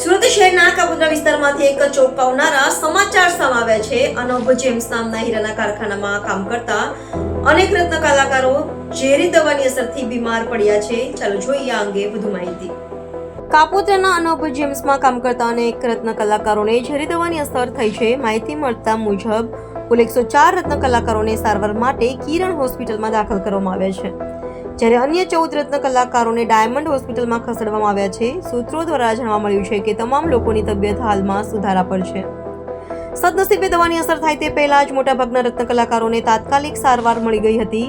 સુરત શહેરના કાપોદ્રા વિસ્તારમાંથી એક ચોંકાવનારા સમાચાર સામે આવ્યા છે. અનોભ જેમ્સ નામના હીરાના કારખાનામાં કામ કરતા અનેક રત્ન કલાકારો ઝેરી દવાની અસરથી બીમાર પડ્યા છે. ચાલો જોઈએ આ અંગે વધુ માહિતી. કાપોદ્રાના અનોભ જેમ્સમાં કામ કરતા અનેક રત્ન કલાકારોને ઝેરી દવાની અસર થઈ છે. માહિતી મળતા મુજબ, કુલ એકસો ચાર રત્ન કલાકારોને સારવાર માટે કિરણ હોસ્પિટલમાં દાખલ કરવામાં આવ્યા છે. જ્યારે અન્ય ચૌદ રત્ન કલાકારોને ડાયમંડ હોસ્પિટલમાં ખસેડવામાં આવ્યા છે, સૂત્રો દ્વારા જાણવા મળ્યું છે કે તમામ લોકોની તબિયત હાલમાં સુધારા પર છે. સદનસીબે દવાની અસર થાય તે પહેલા જ મોટાભાગના રત્ન કલાકારોને તાત્કાલિક સારવાર મળી ગઈ હતી.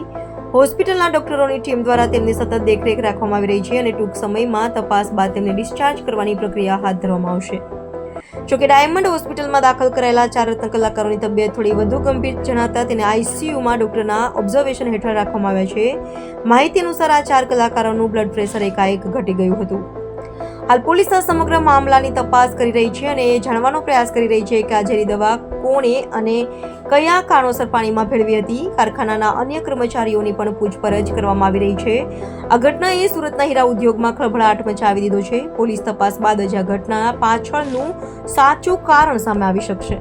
હોસ્પિટલના ડોક્ટરોની ટીમ દ્વારા તેમની સતત દેખરેખ રાખવામાં આવી રહી છે અને ટૂંક સમયમાં તપાસ બાદ તેમને ડિસ્ચાર્જ કરવાની પ્રક્રિયા હાથ ધરવામાં આવશે. જોકે ડાયમંડ હોસ્પિટલમાં દાખલ કરાયેલા ચાર રત્ન કલાકારોની તબિયત થોડી વધુ ગંભીર જણાતા તેને આઈસીયુમાં ડોક્ટરના ઓબ્ઝર્વેશન હેઠળ રાખવામાં આવ્યા છે. માહિતી અનુસાર આ ચાર કલાકારોનું બ્લડ પ્રેશર એકાએક ઘટી ગયું હતું. હાલ પોલીસ આ સમગ્ર મામલાની તપાસ કરી રહી છે અને જાણવાનો પ્રયાસ કરી રહી છે કે આ ઝેરી દવા કોણે અને કયા કારણોસર પાણીમાં ભેળવી હતી. કારખાનાના અન્ય કર્મચારીઓની પણ પૂછપરછ કરવામાં આવી રહી છે. આ ઘટનાએ સુરતના હીરા ઉદ્યોગમાં ખળભળાટ મચાવી દીધો છે પોલીસ તપાસ બાદ જ આ ઘટના પાછળનું સાચું કારણ સામે આવી શકશે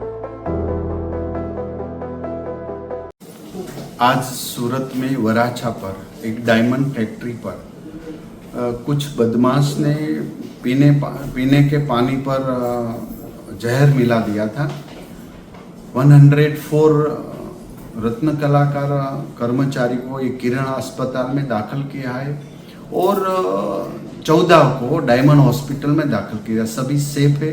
आज सूरत में वराछा पर एक डायमंड फैक्ट्री पर अ, कुछ बदमाश ने पीने पा- पीने के पानी पर अ, जहर मिला दिया था 104 रत्न कलाकार कर्मचारी को ये किरण अस्पताल में दाखिल किया है और चौदह को डायमंड हॉस्पिटल में दाखिल किया। सभी सेफ़ है,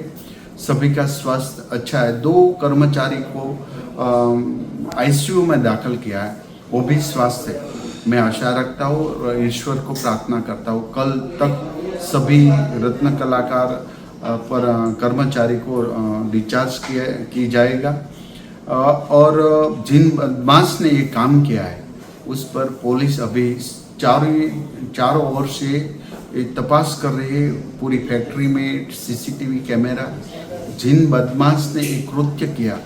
सभी का स्वास्थ्य अच्छा है। दो कर्मचारी को आईसीयू में दाखिल किया है, वो भी स्वास्थ्य है। मैं आशा रखता हूँ ईश्वर को प्रार्थना करता हूँ। कल तक सभी रत्न कलाकार पर कर्मचारी को डिस्चार्ज किया, की जाएगा। और जिन बदमाश ने ये काम किया है, उस पर पुलिस अभी चारों चारों ओर से तपास कर रही है, पूरी फैक्ट्री में सीसीटीवी कैमरा। जिन बदमाश ने ये कृत्य किया,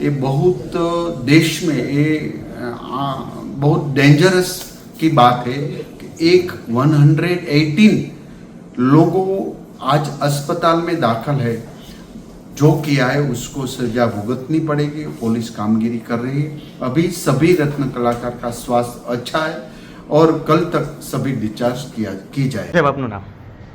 ये बहुत देश में ये बहुत डेंजरस की बात है कि एक 118 लोगों आज अस्पताल में दाखिल है। जो किया है उसको सजा भुगतनी पड़ेगी पुलिस कामगिरी कर रही है अभी सभी रत्न कलाकार का स्वास्थ्य अच्छा है और कल तक सभी डिस्चार्ज किया की जाए સાહેબ આપનું નામ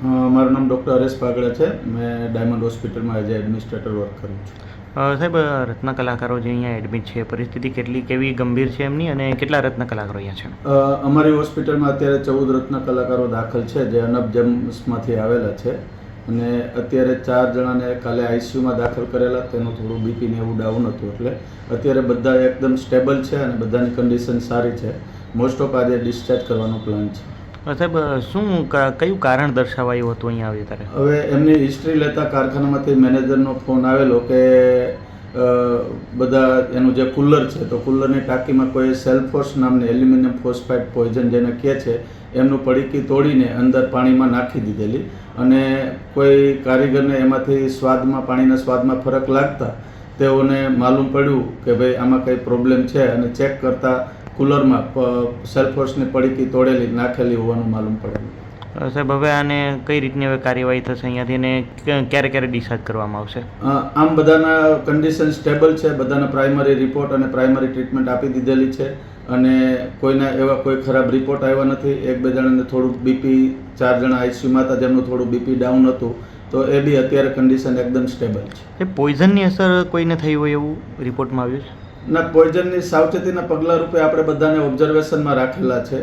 અ, મારું નામ ડૉક્ટર હરેશ પાગડા છે મેં ડાયમંડ હોસ્પિટલમાં એઝ એડમિનિસ્ટ્રેટર વર્ક કરું છું અ, સાહેબ રત્ન કલાકારો જે અહીંયા એડમિટ છે પરિસ્થિતિ કેટલી કેવી ગંભીર છે એમની અને કેટલા રત્ન કલાકારો અહીંયા છે અ, અમારી હોસ્પિટલમાં અત્યારે ચૌદ રત્ન કલાકારો દાખલ છે જે અનબ જેમ્સમાંથી આવેલા છે અને અત્યારે ચાર જણાને કાલે આઈસીયુમાં દાખલ કરેલા તેનું થોડું બીપી ને એવું ડાઉન હતું એટલે અત્યારે બધા એકદમ સ્ટેબલ છે અને બધાની કન્ડિશન સારી છે. મોસ્ટ ઓફ આજે ડિસ્ચાર્જ કરવાનો પ્લાન છે. સાહેબ શું કયું કારણ દર્શાવાયું હતું અહીંયા આવી ત્યારે? હવે એમની હિસ્ટ્રી લેતા કારખાનામાંથી મેનેજરનો ફોન આવેલો કે બધા એનું જે કુલર છે તો કુલરની ટાંકીમાં કોઈ સેલ્ફોર્સ નામની એલ્યુમિનિયમ ફોસ્ફાઇડ પોઈઝન જેને કહે છે એમનું પડીકી તોડીને અંદર પાણીમાં નાખી દીધેલી. અને કોઈ કારીગરને એમાંથી સ્વાદમાં પાણીના સ્વાદમાં ફરક લાગતા તેઓને માલુમ પડ્યું કે ભાઈ આમાં કંઈ પ્રોબ્લેમ છે અને ચેક કરતાં કુલરમાં સેલ્ફોર્સની પડીકી તોડેલી નાખેલી હોવાનું માલુમ પડેલું અ, સાહેબ હવે આને કઈ રીતની હવે કાર્યવાહી થશે અહીંયાથી અને ક્યારે ક્યારે ડિસાઇડ કરવામાં આવશે? આમ બધાના કન્ડિશન સ્ટેબલ છે બધાના પ્રાઇમરી રિપોર્ટ અને પ્રાઇમરી ટ્રીટમેન્ટ આપી દીધેલી છે. અને કોઈના એવા કોઈ ખરાબ રિપોર્ટ આવ્યા નથી. એક બે જણાને થોડુંક બીપી ચાર જણા આઈસીયુમાં હતા જેમનું થોડું બીપી ડાઉન હતું તો એ બી અત્યારે કન્ડિશન એકદમ સ્ટેબલ છે. એ પોઈઝનની અસર કોઈને થઈ હોય એવું રિપોર્ટમાં આવ્યું છે? ના પોઈઝનની સાવચેતીના પગલાં રૂપે આપણે બધાને ઓબ્ઝર્વેશનમાં રાખેલા છે.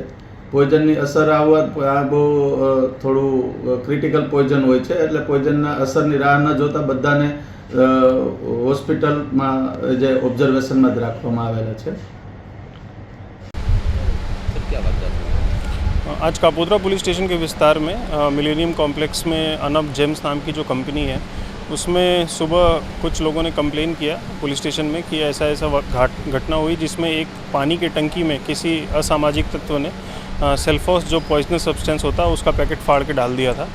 પોઈઝનની અસર આવવા આ બહુ થોડું ક્રિટિકલ પોઈઝન હોય છે એટલે પોઈઝનના અસરની રાહ ન જોતા બધાને હોસ્પિટલમાં જે ઓબ્ઝર્વેશનમાં જ રાખવામાં આવેલા છે. आज कापोद्रा पुलिस स्टेशन के विस्तार में मिलेनियम कॉम्प्लेक्स में अनब जेम्स नाम की जो कंपनी है, उसमें सुबह कुछ लोगों ने कंप्लेन किया पुलिस स्टेशन में कि ऐसा ऐसा घाट, घटना हुई जिसमें एक पानी के टंकी में किसी असामाजिक तत्व ने सेल्फोस जो पॉइजनस सब्सटेंस होता है, उसका पैकेट फाड़ के डाल दिया था।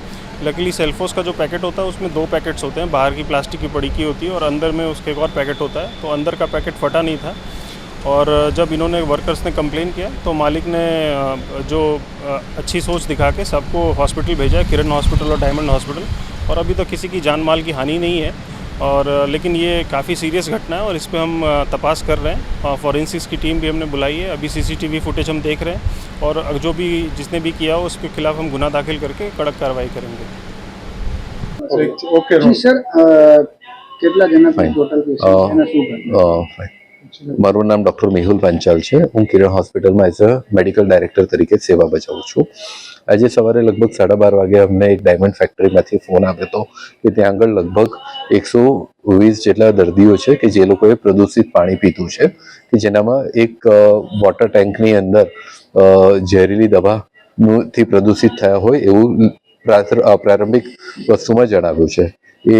लकीली सेल्फोस का जो पैकेट होता है, उसमें दो पैकेट्स होते हैं, बाहर की प्लास्टिक की पड़ी की होती है और अंदर में उसके एक और पैकेट होता है तो अंदर का पैकेट फटा नहीं था। और जब इन्होंने वर्कर्स ने कंप्लेन किया तो मालिक ने अ, जो अ, अच्छी सोच दिखा के सबको हॉस्पिटल भेजा किरण हॉस्पिटल और डायमंड हॉस्पिटल और अभी तो किसी की जान माल की हानि नहीं है और अ, लेकिन ये काफ़ी सीरियस घटना है और इस पर हम अ, तपास कर रहे हैं फॉरेंसिक्स की टीम भी हमने बुलाई है अभी सीसीटीवी फुटेज हम देख रहे हैं और जो भी जिसने भी किया हो उसके खिलाफ हम गुना दाखिल करके कड़क कार्रवाई करेंगे ઓકે જી સર અ, કેટલા જણા Fine. ટોટલ પેશન્ટ અ, છે અને શું ઘટના? અ, fine. મારું નામ ડૉક્ટર મેહુલ પાંચાલ છે. હું કિરણ હોસ્પિટલમાં એઝ અ મેડિકલ ડાયરેક્ટર તરીકે સેવા બજાવું છું. આજે સવારે લગભગ સાડા બાર વાગે અમને એક ડાયમંડ ફેક્ટરીમાંથી ફોન આવ્યો હતો કે ત્યાં આગળ લગભગ એકસો વીસ જેટલા દર્દીઓ છે કે જે લોકોએ પ્રદૂષિત પાણી પીધું છે કે જેનામાં એક વોટર ટેન્કની અંદર ઝેરીલી દવાનું થી પ્રદૂષિત થયા હોય એવું પ્રારંભિક વસ્તુમાં જણાવ્યું છે. એ